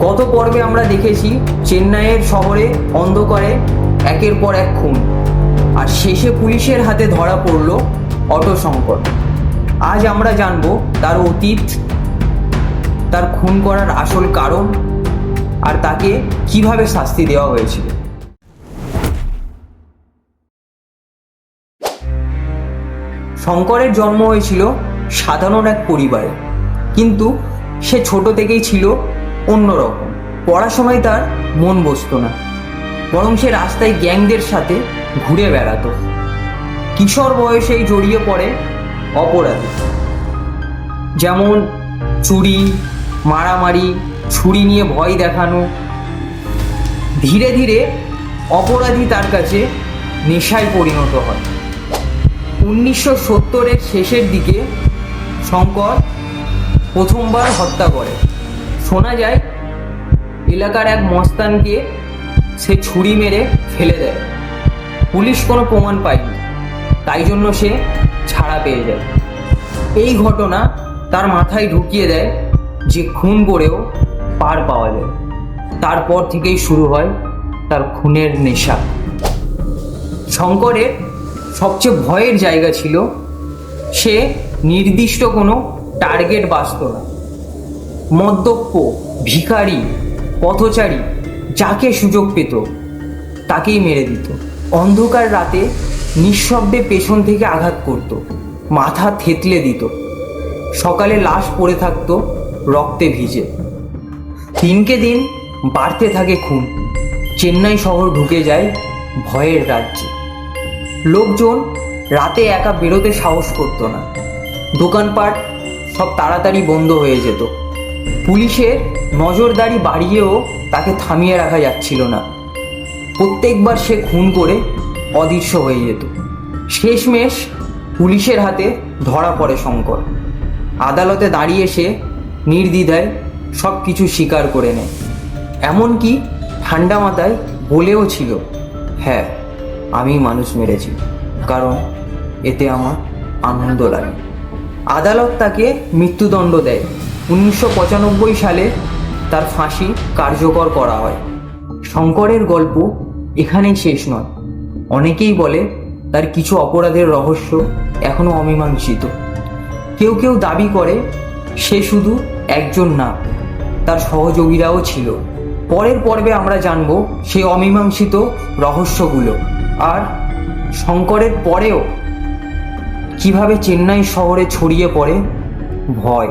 গত পর্বে আমরা দেখেছি চেন্নাইয়ের শহরে অন্ধকারে একের পর এক খুন। আর শেষে পুলিশের হাতে ধরা পড়ল অটো সংকট। আজ আমরা জানব তার অতীত, তার খুন করার আসল কারণ, আর তাকে কীভাবে শাস্তি দেওয়া হয়েছিল। শঙ্করের জন্ম হয়েছিল সাধারণ এক পরিবারে। কিন্তু সে ছোট থেকেই ছিল অন্যরকম। পড়াশোনায় তার মন বসতো না। বরং সে রাস্তায় গ্যাংদের সাথে ঘুরে বেড়াতো। কিশোর বয়সেই জড়িয়ে পড়ে অপরাধী। যেমন চুরি, মারামারি, ছুরি নিয়ে ভয় দেখানো। ধীরে ধীরে অপরাধী তার কাছে নেশায় পরিণত হয়। উনিশশো সত্তরের শেষের দিকে শঙ্কর প্রথমবার হত্যা করে। শোনা যায়, এলাকার এক মস্তানকে সে ছুরি মেরে ফেলে দেয়। পুলিশ কোনো প্রমাণ পায়নি, তাই জন্য সে ছাড়া পেয়ে যায়। এই ঘটনা তার মাথায় ঢুকিয়ে দেয় যে খুন করেও পার পাওয়া যায়। তারপর থেকেই শুরু হয় তার খুনের নেশা। শঙ্করের সবচেয়ে ভয়ের জায়গা ছিল, সে নির্দিষ্ট কোনো টার্গেট বাঁচত না। মদ্যপ্য ভিখারি, পথচারী যাকে সুযোগ পেত, তাকেই মেরে দিত। অন্ধকার রাতে নিঃশব্দে পেছন থেকে আঘাত করত, মাথা থেতলে দিত। সকালে লাশ পড়ে থাকতো, রক্তে ভিজে। দিনকে দিন বাড়তে থাকে খুন। চেন্নাই শহর ঢুকে যায় ভয়ের রাজ্যে। লোকজন রাতে একা বেরোতে সাহস করতো না। দোকানপাট সব তাড়াতাড়ি বন্ধ হয়ে যেত। পুলিশের নজরদারি বাড়িয়েও তাকে থামিয়ে রাখা যাচ্ছিল না। প্রত্যেকবার সে খুন করে অদৃশ্য হয়ে যেত। শেষমেশ পুলিশের হাতে ধরা পড়ে শঙ্কর। আদালতে দাঁড়িয়ে সে নির্দ্বিধায় সব কিছু স্বীকার করে নেয়। এমনকি ঠান্ডা মাথায় বলেও ছিল হ্যাঁ আমি মানুষ মেরেছি, কারণ এতে আমার আনন্দ লাগে। আদালত তাকে মৃত্যুদণ্ড দেয়। উনিশশো পঁচানব্বই সালে তার ফাঁসি কার্যকর করা হয়। শঙ্করের গল্প এখানেই শেষ নয়। অনেকেই বলে তার কিছু অপরাধের রহস্য এখনও অমীমাংসিত। কেউ কেউ দাবি করে সে শুধু একজন না, তার সহযোগীরাও ছিল। পরের পর্বে আমরা জানব সেই অমীমাংসিত রহস্যগুলো আর শঙ্করের পরেও কীভাবে চেন্নাই শহরে ছড়িয়ে পড়ে ভয়।